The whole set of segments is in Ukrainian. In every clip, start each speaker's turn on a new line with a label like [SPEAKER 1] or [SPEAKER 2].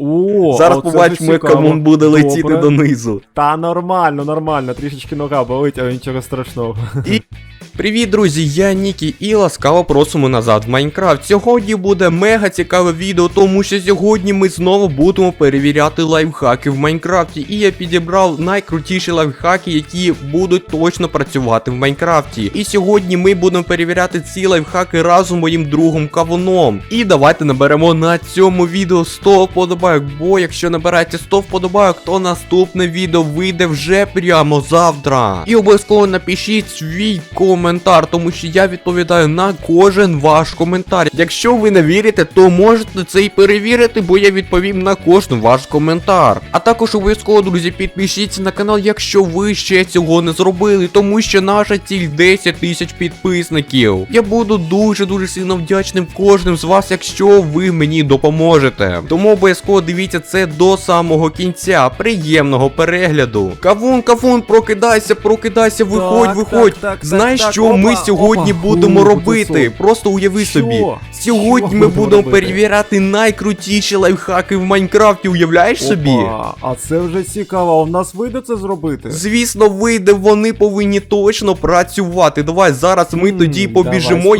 [SPEAKER 1] О,
[SPEAKER 2] Зараз побачимо, як камон буде летіти
[SPEAKER 1] Добре.
[SPEAKER 2] донизу.
[SPEAKER 1] Та нормально, нормально, трішечки нога болить, але нічого страшного.
[SPEAKER 2] Привіт, друзі! Я Нікі і ласкаво просимо назад в Майнкрафт. Сьогодні буде мега цікаве відео, тому що сьогодні ми знову будемо перевіряти лайфхаки в Майнкрафті. І я підібрав найкрутіші лайфхаки, які будуть точно працювати в Майнкрафті. І сьогодні ми будемо перевіряти ці лайфхаки разом моїм другом Кавуном. І давайте наберемо на цьому відео 100 вподобайок, бо якщо набираєте 100 вподобайок, то наступне відео вийде вже прямо завтра. І обов'язково напишіть свій коментар, тому що я відповідаю на кожен ваш коментар. Якщо ви не вірите, то можете це і перевірити, бо я відповім на кожен ваш коментар. А також обов'язково, друзі, підпишіться на канал, якщо ви ще цього не зробили, тому що наша ціль 10 тисяч підписників. Я буду дуже дуже сильно вдячним кожним з вас, якщо ви мені допоможете. Тому обов'язково дивіться це до самого кінця. Приємного перегляду. Кавун, кавун, прокидайся, прокидайся, виходь,
[SPEAKER 1] Так,
[SPEAKER 2] виходь.
[SPEAKER 1] так, так,
[SPEAKER 2] Знаєш,
[SPEAKER 1] так,
[SPEAKER 2] що
[SPEAKER 1] опа,
[SPEAKER 2] ми сьогодні
[SPEAKER 1] опа.
[SPEAKER 2] будемо
[SPEAKER 1] Фу,
[SPEAKER 2] робити? Просто уяви
[SPEAKER 1] Що?
[SPEAKER 2] собі.
[SPEAKER 1] Що
[SPEAKER 2] Сьогодні ми
[SPEAKER 1] будемо робити?
[SPEAKER 2] перевіряти найкрутіші лайфхаки в Майнкрафті, уявляєш собі?
[SPEAKER 1] А це вже цікаво, а в нас вийде це зробити?
[SPEAKER 2] Звісно, вийде, вони повинні точно працювати. Давай зараз ми
[SPEAKER 1] М,
[SPEAKER 2] тоді
[SPEAKER 1] давай.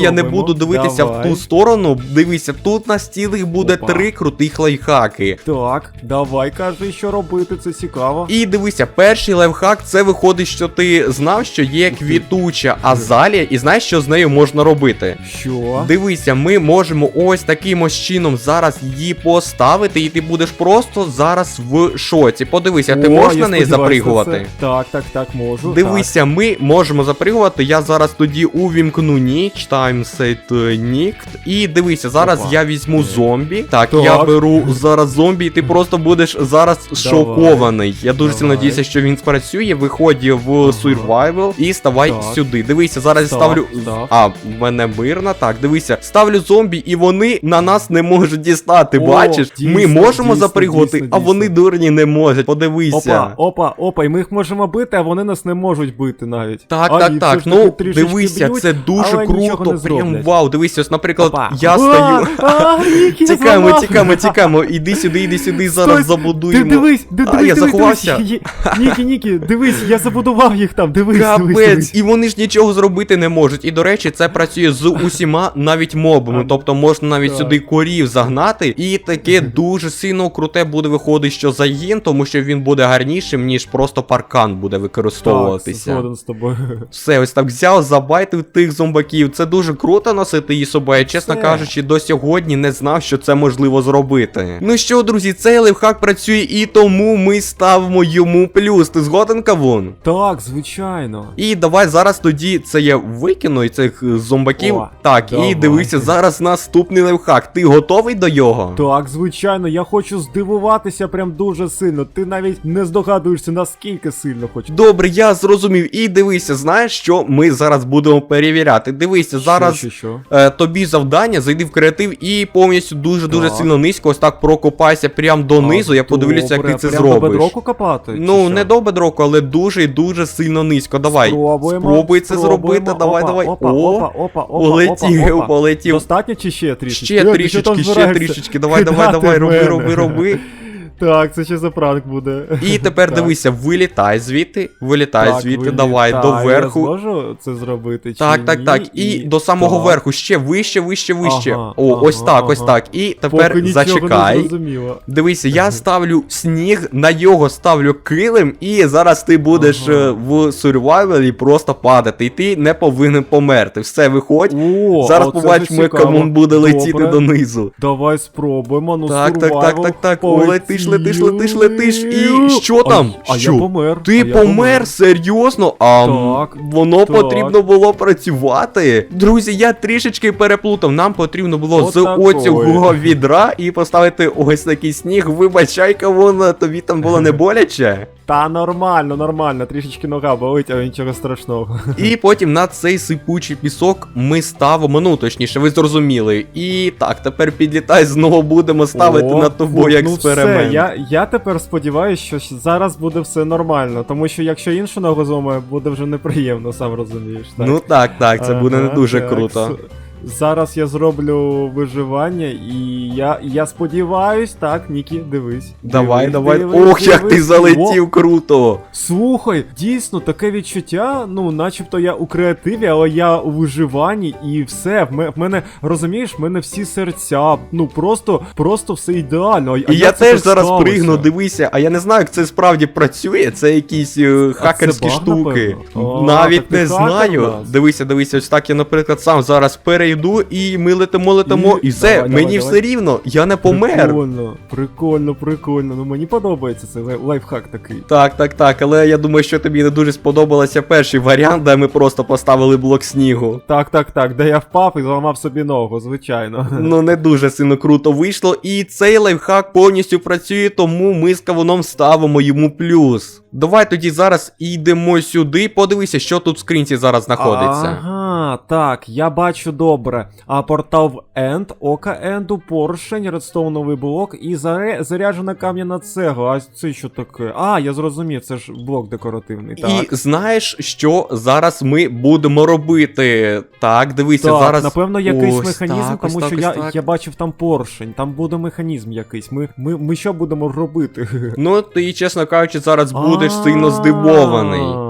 [SPEAKER 2] Я не
[SPEAKER 1] спробуємо.
[SPEAKER 2] буду дивитися в
[SPEAKER 1] Давай.
[SPEAKER 2] ту сторону. Дивися, тут на стілих буде
[SPEAKER 1] Опа.
[SPEAKER 2] три крутих лайфхаки.
[SPEAKER 1] Так, давай кажи, що робити, це цікаво.
[SPEAKER 2] І дивися, перший лайфхак це виходить, що ти знав, що є квітуча азалія, і знаєш, що з нею можна робити.
[SPEAKER 1] Що?
[SPEAKER 2] Дивися, ми можемо ось таким ось чином зараз її поставити, і ти будеш просто зараз в шоці. Подивися, ти
[SPEAKER 1] О,
[SPEAKER 2] можеш
[SPEAKER 1] я
[SPEAKER 2] на неї
[SPEAKER 1] сподіваюся,
[SPEAKER 2] запригувати?
[SPEAKER 1] це- Так, так, так, можу.
[SPEAKER 2] Дивися, ми можемо запригувати. Я зараз тоді увімкну ніч, time set night. І дивися, зараз
[SPEAKER 1] Опа.
[SPEAKER 2] я візьму зомбі. Так,
[SPEAKER 1] Так.
[SPEAKER 2] я беру зараз зомбі, і ти просто будеш зараз шокований. Я дуже сильно
[SPEAKER 1] Давай.
[SPEAKER 2] надіюся, що він спрацює. Виходь в
[SPEAKER 1] Ага.
[SPEAKER 2] survival і ставай
[SPEAKER 1] Так.
[SPEAKER 2] сюди. Дивися, зараз я
[SPEAKER 1] Так,
[SPEAKER 2] ставлю.
[SPEAKER 1] так.
[SPEAKER 2] А, в мене мирна. Так, дивися, ставлю зомбі, і вони на нас не можуть дістати.
[SPEAKER 1] О,
[SPEAKER 2] Бачиш? ми можемо
[SPEAKER 1] дійсно, дійсно,
[SPEAKER 2] а вони дурні не можуть. Подивися.
[SPEAKER 1] Опа, опа, опа, і ми їх можемо бити, а вони нас не можуть бити навіть.
[SPEAKER 2] Так,
[SPEAKER 1] а,
[SPEAKER 2] так, так. Ну, дивися,
[SPEAKER 1] б'ють,
[SPEAKER 2] це дуже круто. Прям вау. Дивись, ось, наприклад,
[SPEAKER 1] Опа.
[SPEAKER 2] я
[SPEAKER 1] А,
[SPEAKER 2] стою. Тікаємо, тікаємо, тікаємо. Іди сюди, іди сюди, зараз забудуємо.
[SPEAKER 1] дивись, дивись,
[SPEAKER 2] я заховався.
[SPEAKER 1] Нікі, Нікі, дивись, я забудував їх там, дивись,
[SPEAKER 2] Капець, і вони ж нічого зробити не можуть. І до речі, це працює з усіма навіть мобами. Тобто можна навіть
[SPEAKER 1] так.
[SPEAKER 2] сюди корів загнати. І таке дуже сильно круте буде виходить, що загін, тому що він буде гарнішим, ніж просто паркан буде
[SPEAKER 1] Так,
[SPEAKER 2] використовуватися.
[SPEAKER 1] згоден з тобою.
[SPEAKER 2] Все, ось так взяв, забайтив тих зомбаків. Це дуже круто носити її собою. Чесно
[SPEAKER 1] Все.
[SPEAKER 2] кажучи, до сьогодні не знав, що це можливо зробити. Ну що, друзі, цей лайфхак працює і тому ми ставимо йому плюс. Ти згоден, кавун?
[SPEAKER 1] Так, звичайно.
[SPEAKER 2] І давай зараз тоді це я викину і цих е, зомбаків.
[SPEAKER 1] О,
[SPEAKER 2] так,
[SPEAKER 1] давай.
[SPEAKER 2] і дивися, зараз наступний лайфхак. Ти готовий до його?
[SPEAKER 1] Так, звичайно, я хочу здивуватися прям дуже сильно. Ти навіть не здогадуєшся, наскільки сильно хочу.
[SPEAKER 2] Добре, я зрозумів. І дивися, знаєш, що ми зараз будемо перевіряти. Дивися, зараз
[SPEAKER 1] Що, що, що?
[SPEAKER 2] Е, тобі завдання, зайди в креатив і повністю дуже-дуже сильно низько, ось так прокопайся прям донизу. Я подивлюся, як ти це
[SPEAKER 1] прям до бедроку копати?
[SPEAKER 2] Ну, не до бедроку, але дуже і дуже сильно низько. Давай.
[SPEAKER 1] Спробуємо,
[SPEAKER 2] Спробуй це
[SPEAKER 1] спробуємо.
[SPEAKER 2] Зробити. Давай,
[SPEAKER 1] Опа,
[SPEAKER 2] давай.
[SPEAKER 1] Опа,
[SPEAKER 2] О,
[SPEAKER 1] опа, опа, опа,
[SPEAKER 2] полетів,
[SPEAKER 1] опа, опа.
[SPEAKER 2] полетів.
[SPEAKER 1] Достатньо чи ще трішечки?
[SPEAKER 2] Ще трішечки, ще трішечки. Давай, давай, давай, роби, роби, роби.
[SPEAKER 1] Так, це ще за пранк буде.
[SPEAKER 2] І тепер
[SPEAKER 1] Так.
[SPEAKER 2] дивися, вилітай звідти, вилітай
[SPEAKER 1] Так,
[SPEAKER 2] звідти,
[SPEAKER 1] вилітай.
[SPEAKER 2] давай до
[SPEAKER 1] Я
[SPEAKER 2] верху.
[SPEAKER 1] зможу це зробити чи
[SPEAKER 2] Так, так,
[SPEAKER 1] ні?
[SPEAKER 2] так. І до самого
[SPEAKER 1] Так.
[SPEAKER 2] верху, ще вище, вище, вище.
[SPEAKER 1] Ага,
[SPEAKER 2] О, ось
[SPEAKER 1] ага,
[SPEAKER 2] так, ось так. І тепер
[SPEAKER 1] Поки
[SPEAKER 2] зачекай.
[SPEAKER 1] не.
[SPEAKER 2] Дивися, я ставлю сніг, на його ставлю килим, і зараз ти будеш
[SPEAKER 1] Ага.
[SPEAKER 2] е, в сурвайвелі просто падати, і ти не повинен померти. Все, виходь.
[SPEAKER 1] О,
[SPEAKER 2] зараз побачимо, як камон буде летіти
[SPEAKER 1] Добре.
[SPEAKER 2] донизу.
[SPEAKER 1] Давай спробуємо, ну
[SPEAKER 2] Так, так, так, так, так. О,
[SPEAKER 1] полетів.
[SPEAKER 2] Летиш, летиш, летиш, летиш. І що там?
[SPEAKER 1] А, я помер.
[SPEAKER 2] Ти помер серйозно? А
[SPEAKER 1] Так,
[SPEAKER 2] воно
[SPEAKER 1] так.
[SPEAKER 2] потрібно було працювати. Друзі, я трішечки переплутав. Нам потрібно було з оцього відра і поставити ось такий сніг. Вибачай, кого тобі там було не боляче.
[SPEAKER 1] Та нормально, нормально, трішечки нога болить, але нічого страшного.
[SPEAKER 2] І потім на цей сипучий пісок ми ставимо, ну точніше, ви зрозуміли. І так, тепер підлітай, знову будемо ставити
[SPEAKER 1] О,
[SPEAKER 2] на тобою
[SPEAKER 1] фу,
[SPEAKER 2] експеримент.
[SPEAKER 1] Ну все, я, я тепер сподіваюся, що зараз буде все нормально, тому що якщо іншу ногу зламаю, буде вже неприємно, сам розумієш. Так?
[SPEAKER 2] Ну так, так, це буде не дуже
[SPEAKER 1] так,
[SPEAKER 2] круто.
[SPEAKER 1] Зараз я зроблю виживання, і я, я сподіваюсь, так, Нікі, дивись.
[SPEAKER 2] Давай,
[SPEAKER 1] Дивись,
[SPEAKER 2] давай.
[SPEAKER 1] дивись,
[SPEAKER 2] Ох, як ти
[SPEAKER 1] дивись.
[SPEAKER 2] залетів круто!
[SPEAKER 1] Слухай, дійсно таке відчуття, ну, начебто я у креативі, але я у виживанні і все. В, мене, розумієш, в мене всі серця, ну просто, просто все ідеально. А,
[SPEAKER 2] І я теж зараз
[SPEAKER 1] сталося?
[SPEAKER 2] пригну, дивися, а я не знаю, як це справді працює, це якісь е, хакерські
[SPEAKER 1] баг,
[SPEAKER 2] штуки.
[SPEAKER 1] напевно?
[SPEAKER 2] Навіть не знаю. Дивися, дивися, ось так я, наприклад, сам зараз перейду і ми летимо, летимо, і,
[SPEAKER 1] І-
[SPEAKER 2] все,
[SPEAKER 1] давай,
[SPEAKER 2] мені
[SPEAKER 1] давай,
[SPEAKER 2] все
[SPEAKER 1] давай.
[SPEAKER 2] рівно, я не помер.
[SPEAKER 1] Прикольно, прикольно, прикольно. Ну мені подобається лай- лайфхак такий.
[SPEAKER 2] Так, так, так, але я думаю, що тобі не дуже сподобалося перший варіант, де ми просто поставили блок снігу.
[SPEAKER 1] Так, так, так, де я впав і зламав собі ногу, звичайно.
[SPEAKER 2] Ну не дуже сильно круто вийшло, і цей лайфхак повністю працює, тому ми з кавуном ставимо йому плюс. Давай тоді зараз йдемо сюди, подивися, що тут в скринці зараз знаходиться.
[SPEAKER 1] Ага, так, я бачу добре. А портал в Енд, Ока Енду, поршень, редстоуновий блок і заре... заряджена кам'яна цегла. А це що таке? А, я зрозумів, це ж блок декоративний. Так.
[SPEAKER 2] І знаєш, що зараз ми будемо робити? Так, дивися,
[SPEAKER 1] Так,
[SPEAKER 2] зараз.
[SPEAKER 1] напевно, якийсь
[SPEAKER 2] Ось
[SPEAKER 1] механізм,
[SPEAKER 2] так, ось
[SPEAKER 1] тому
[SPEAKER 2] так,
[SPEAKER 1] що
[SPEAKER 2] ось
[SPEAKER 1] я,
[SPEAKER 2] так.
[SPEAKER 1] я бачив там поршень, там буде механізм якийсь. Ми, ми, ми що будемо робити?
[SPEAKER 2] Ну, ти, чесно кажучи, зараз будеш сильно здивований.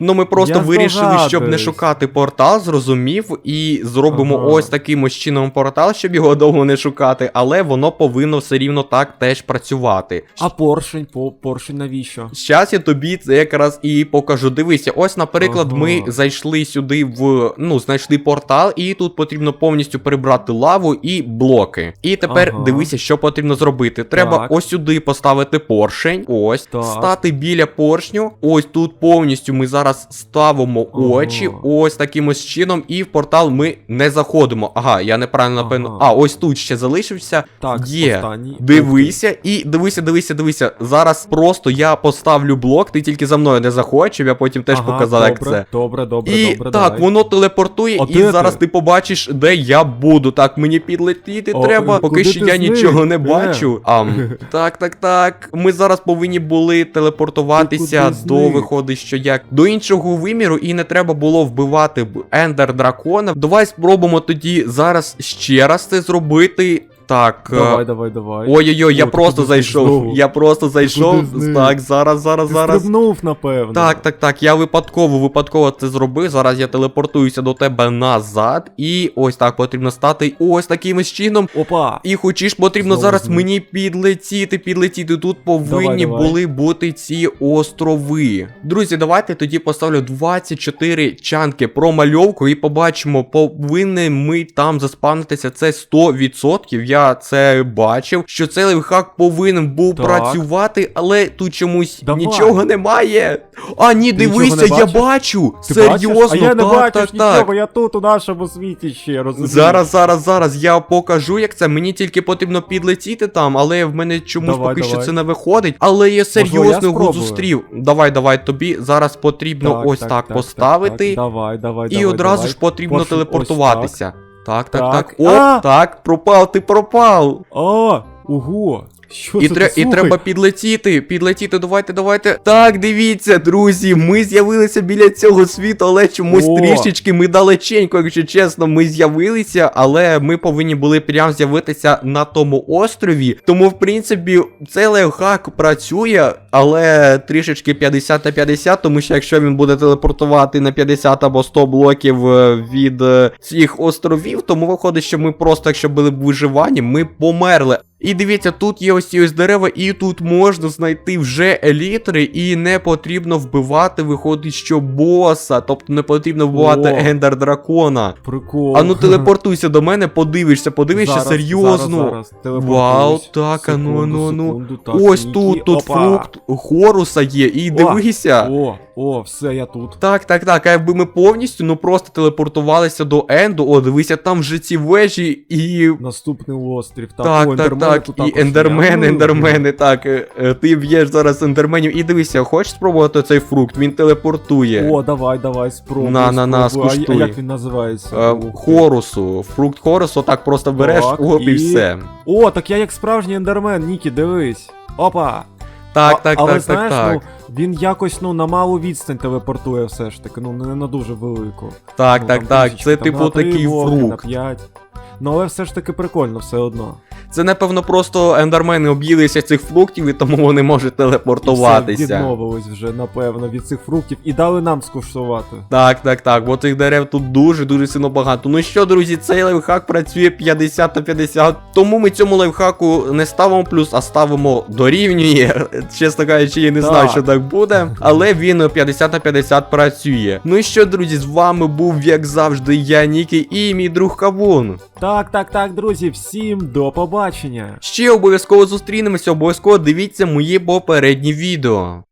[SPEAKER 2] Ну, ми просто
[SPEAKER 1] Я
[SPEAKER 2] вирішили, щоб не шукати портал, зрозумів, і зробимо
[SPEAKER 1] Ага.
[SPEAKER 2] ось таким ось чином портал, щоб його довго не шукати, але воно повинно все рівно так теж працювати.
[SPEAKER 1] А поршень, по, поршень навіщо?
[SPEAKER 2] Щас я тобі це якраз і покажу. Дивися, ось, наприклад,
[SPEAKER 1] Ага.
[SPEAKER 2] ми зайшли сюди в. Ну, знайшли портал, і тут потрібно повністю прибрати лаву і блоки. І тепер
[SPEAKER 1] Ага.
[SPEAKER 2] дивися, що потрібно зробити. Треба
[SPEAKER 1] Так.
[SPEAKER 2] ось сюди поставити поршень. Ось,
[SPEAKER 1] Так.
[SPEAKER 2] стати біля поршню. Ось тут повністю ми зараз ставимо
[SPEAKER 1] Ага.
[SPEAKER 2] очі, ось таким ось чином, і в портал ми не заходимо. Ага, я неправильно напевно.
[SPEAKER 1] Ага.
[SPEAKER 2] А, ось тут ще залишився.
[SPEAKER 1] Так,
[SPEAKER 2] Є.
[SPEAKER 1] останній.
[SPEAKER 2] Дивися і дивися, дивися, дивися. Зараз просто я поставлю блок, ти тільки за мною не заходь, щоб я потім теж
[SPEAKER 1] Ага,
[SPEAKER 2] показав, як це.
[SPEAKER 1] Добре, добре,
[SPEAKER 2] І
[SPEAKER 1] добре.
[SPEAKER 2] так,
[SPEAKER 1] давай.
[SPEAKER 2] воно телепортує,
[SPEAKER 1] А
[SPEAKER 2] і
[SPEAKER 1] де
[SPEAKER 2] зараз
[SPEAKER 1] ти?
[SPEAKER 2] ти побачиш, де я буду. Так, мені підлетіти
[SPEAKER 1] О,
[SPEAKER 2] треба. Поки що я нічого не бачу. Ам, так, так, так. Ми зараз повинні були телепортуватися до виходить, що як до іншого виміру, і не треба було вбивати ендер дракона. Давай спробуємо тоді зараз ще раз це зробити. Так. е,
[SPEAKER 1] Давай, давай, давай.
[SPEAKER 2] Ой-ой-ой, я просто зайшов. Я просто зайшов. Так, зараз, зараз, зараз.
[SPEAKER 1] стрибнув, напевно.
[SPEAKER 2] Так, так, так. Я випадково, випадково це зробив. Зараз я телепортуюся до тебе назад. І ось так потрібно стати ось таким чином.
[SPEAKER 1] Опа.
[SPEAKER 2] І хочеш, потрібно зараз мені підлетіти, підлетіти. Тут повинні були бути ці острови. Друзі, давайте тоді поставлю 24 чанки про мальовку і побачимо, повинні ми там заспавнитися. Це 100%. Я це бачив. Що цей лайфхак повинен був
[SPEAKER 1] Так.
[SPEAKER 2] працювати, але тут чомусь
[SPEAKER 1] Давай.
[SPEAKER 2] нічого немає. А, ні,
[SPEAKER 1] Ти
[SPEAKER 2] дивися, я бачу.
[SPEAKER 1] Ти
[SPEAKER 2] Серйозно,
[SPEAKER 1] бачиш? А я не
[SPEAKER 2] так,
[SPEAKER 1] бачу
[SPEAKER 2] так,
[SPEAKER 1] нічого,
[SPEAKER 2] так.
[SPEAKER 1] я тут у нашому світі ще, розумієш?
[SPEAKER 2] Зараз, зараз, зараз я покажу, як це. Мені тільки потрібно підлетіти там, але в мене чомусь
[SPEAKER 1] Давай,
[SPEAKER 2] поки що це не виходить. Але я
[SPEAKER 1] я
[SPEAKER 2] серйозно його зустрів. Давай, давай, тобі зараз потрібно ось так, поставити.
[SPEAKER 1] так. Давай, давай,
[SPEAKER 2] і
[SPEAKER 1] давай,
[SPEAKER 2] одразу
[SPEAKER 1] давай.
[SPEAKER 2] ж потрібно
[SPEAKER 1] ось
[SPEAKER 2] телепортуватися. Так, так, так.
[SPEAKER 1] Так.
[SPEAKER 2] О,
[SPEAKER 1] А!
[SPEAKER 2] так, пропав, ти пропав.
[SPEAKER 1] А, ого. Що
[SPEAKER 2] І,
[SPEAKER 1] це
[SPEAKER 2] тре-
[SPEAKER 1] ти,
[SPEAKER 2] і
[SPEAKER 1] слухай?
[SPEAKER 2] треба підлетіти, підлетіти, давайте, давайте. Так, дивіться, друзі, ми з'явилися біля цього світу, але чомусь
[SPEAKER 1] О.
[SPEAKER 2] трішечки ми далеченько, якщо чесно, ми з'явилися, але ми повинні були прям з'явитися на тому острові. Тому, в принципі, цей лайфхак працює, але трішечки 50 на 50, тому що якщо він буде телепортувати на 50 або 100 блоків е, від е, цих островів, тому виходить, що ми просто, якщо були б виживані, ми померли. І дивіться, тут є ось ці ось дерева, і тут можна знайти вже елітри, і не потрібно вбивати, виходить, що боса. Тобто не потрібно вбивати ендер дракона.
[SPEAKER 1] Прикол.
[SPEAKER 2] А ну телепортуйся до мене, подивишся, подивишся
[SPEAKER 1] Зараз,
[SPEAKER 2] серйозно.
[SPEAKER 1] Зараз, зараз.
[SPEAKER 2] Вау, так, а ну,
[SPEAKER 1] Секунду,
[SPEAKER 2] ну, ну.
[SPEAKER 1] секунду, так,
[SPEAKER 2] Ось
[SPEAKER 1] Нікі,
[SPEAKER 2] тут, тут
[SPEAKER 1] опа.
[SPEAKER 2] фрукт Хоруса є, і дивися.
[SPEAKER 1] О, о, все, я тут.
[SPEAKER 2] Так, так, так. А якби ми повністю ну просто телепортувалися до Енду, о, дивися, там вже ці вежі і.
[SPEAKER 1] Наступний острів. Так,
[SPEAKER 2] Так,
[SPEAKER 1] о,
[SPEAKER 2] так,
[SPEAKER 1] ендермени
[SPEAKER 2] так, і
[SPEAKER 1] також є.
[SPEAKER 2] ендермени,
[SPEAKER 1] Ну,
[SPEAKER 2] ендермени, так. е, е, Ти б'єш зараз ендерменів і дивися, хочеш спробувати цей фрукт? Він телепортує.
[SPEAKER 1] О, давай, давай, спробуй.
[SPEAKER 2] На, на, на.
[SPEAKER 1] А-
[SPEAKER 2] скуштуй.
[SPEAKER 1] А, як він називається?
[SPEAKER 2] Е,
[SPEAKER 1] Ух ти.
[SPEAKER 2] Хорусу, фрукт хорусу, так просто береш,
[SPEAKER 1] Так,
[SPEAKER 2] оп, і
[SPEAKER 1] і-
[SPEAKER 2] все.
[SPEAKER 1] О, так я як справжній ендермен, Нікі, дивись. Опа.
[SPEAKER 2] Так,
[SPEAKER 1] А-
[SPEAKER 2] так,
[SPEAKER 1] але
[SPEAKER 2] так,
[SPEAKER 1] знаєш,
[SPEAKER 2] так,
[SPEAKER 1] ну
[SPEAKER 2] так.
[SPEAKER 1] він якось ну на малу відстань телепортує все ж таки, ну не на дуже велику.
[SPEAKER 2] Так,
[SPEAKER 1] ну,
[SPEAKER 2] так, так. Це
[SPEAKER 1] там,
[SPEAKER 2] типу такий
[SPEAKER 1] блоки, На
[SPEAKER 2] фрукт.
[SPEAKER 1] 5. Ну але все ж таки прикольно все одно.
[SPEAKER 2] Це напевно просто ендермени об'їлися цих фруктів і тому вони можуть
[SPEAKER 1] І все,
[SPEAKER 2] телепортуватися.
[SPEAKER 1] відмовились вже, напевно, від цих фруктів і дали нам скуштувати.
[SPEAKER 2] Так, так, так, бо цих дерев тут дуже-дуже сильно багато. Ну що, друзі, цей лайфхак працює 50 на 50, тому ми цьому лайфхаку не ставимо плюс, а ставимо дорівнює. Чесно кажучи, я не знаю, що так буде, але він 50 на 50 працює. Ну і що, друзі, з вами був, як завжди, я Нікі і мій друг Кавун.
[SPEAKER 1] Так, так, так, друзі, всім до побачення.
[SPEAKER 2] Ще обов'язково зустрінемося, обов'язково дивіться мої попередні відео.